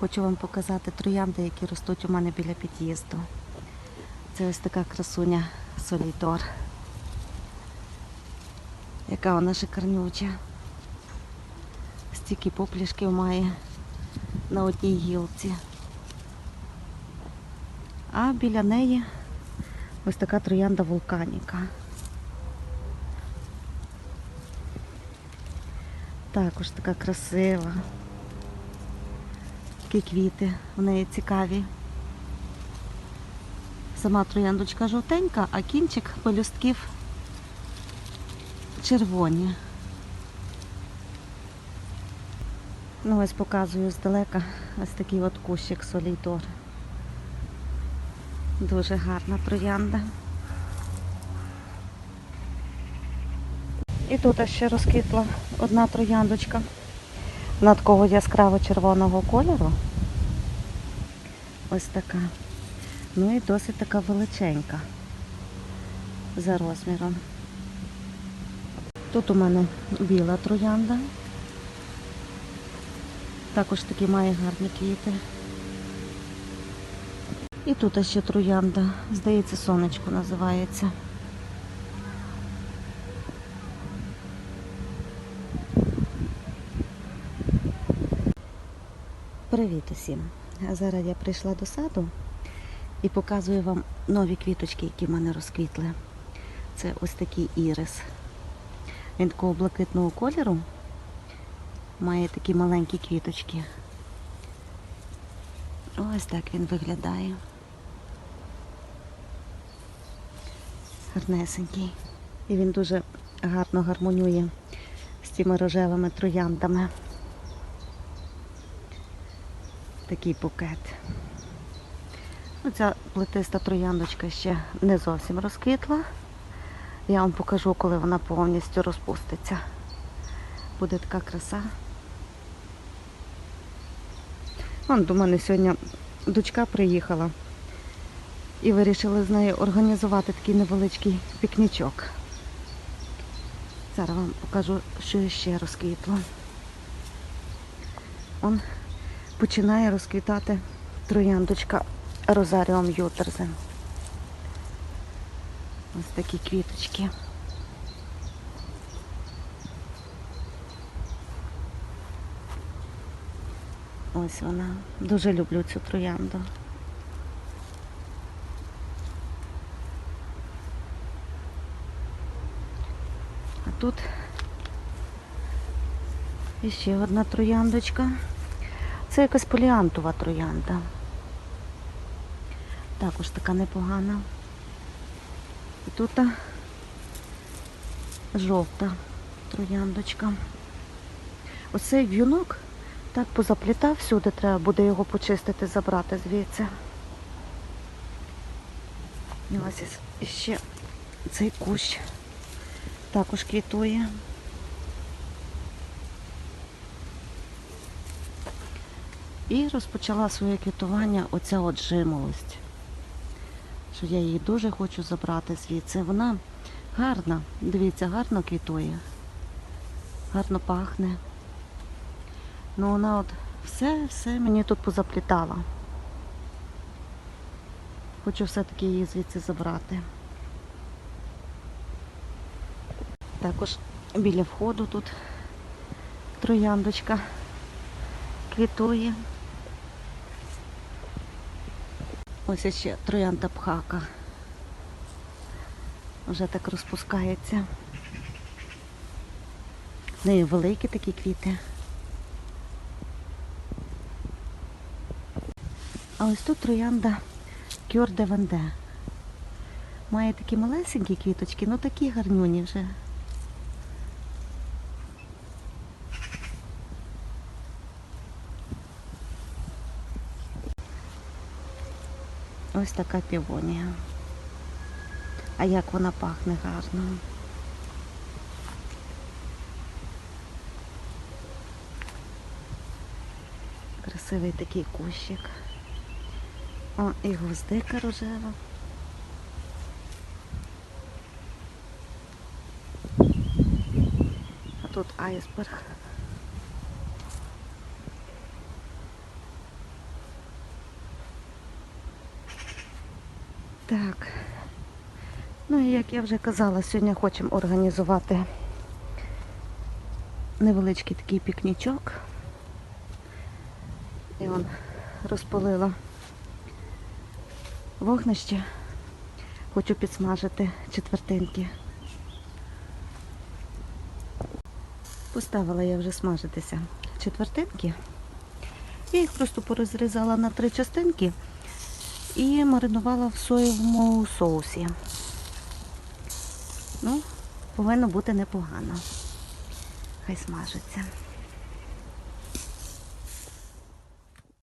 Хочу вам показати троянди, які ростуть у мене біля під'їзду. Це ось така красуня Солітор. Яка вона шикарнюча. Стільки поплішків має на одній гілці. А біля неї ось така троянда вулканіка. Також така красива такі квіти, в неї цікаві. Сама трояндочка жовтенька, а кінчик пелюстків червоні. Ну Ось показую здалека ось такий от кущик солідор. Дуже гарна троянда. І тут ще розквітла одна трояндочка вона такого яскраво-червоного кольору. Ось така. Ну і досить така величенька за розміром. Тут у мене біла троянда. Також такі має гарні квіти. І тут ще троянда. Здається, сонечко називається. Привіт усім! Зараз я прийшла до саду і показую вам нові квіточки, які в мене розквітли. Це ось такий ірис. Він такого блакитного кольору. Має такі маленькі квіточки. Ось так він виглядає. Гарнесенький. І він дуже гарно гармонює з тими рожевими трояндами такий букет. Оця ну, плетиста трояндочка ще не зовсім розквітла. Я вам покажу, коли вона повністю розпуститься. Буде така краса. Вон до мене сьогодні дочка приїхала і вирішили з нею організувати такий невеличкий пікнічок. Зараз вам покажу, що ще розквітло. Он починає розквітати трояндочка Розаріум Ютерзен. Ось такі квіточки. Ось вона. Дуже люблю цю троянду. А тут іще одна трояндочка. Це якась поліантова троянда. Також така непогана. І тут жовта трояндочка. Оцей в'юнок так позаплітав всюди, треба буде його почистити, забрати звідси. І ось ще цей кущ також квітує. І розпочала своє квітування оця от жимолость, що я її дуже хочу забрати звідси. Вона гарна, дивіться, гарно квітує, гарно пахне. Ну вона от все-все мені тут позаплітала. Хочу все-таки її звідси забрати. Також біля входу тут трояндочка квітує. Ось ще троянда пхака. Вже так розпускається. З неї великі такі квіти. А ось тут троянда Кьор де Венде. Має такі малесенькі квіточки, ну такі гарнюні вже. Ось така півонія. А як вона пахне гарно. Красивий такий кущик. О, і гвоздика рожева. А тут айсберг. Так. Ну і як я вже казала, сьогодні хочемо організувати невеличкий такий пікнічок. І он розпалила вогнище. Хочу підсмажити четвертинки. Поставила я вже смажитися четвертинки. Я їх просто порозрізала на три частинки і маринувала в соєвому соусі. Ну, повинно бути непогано. Хай смажиться.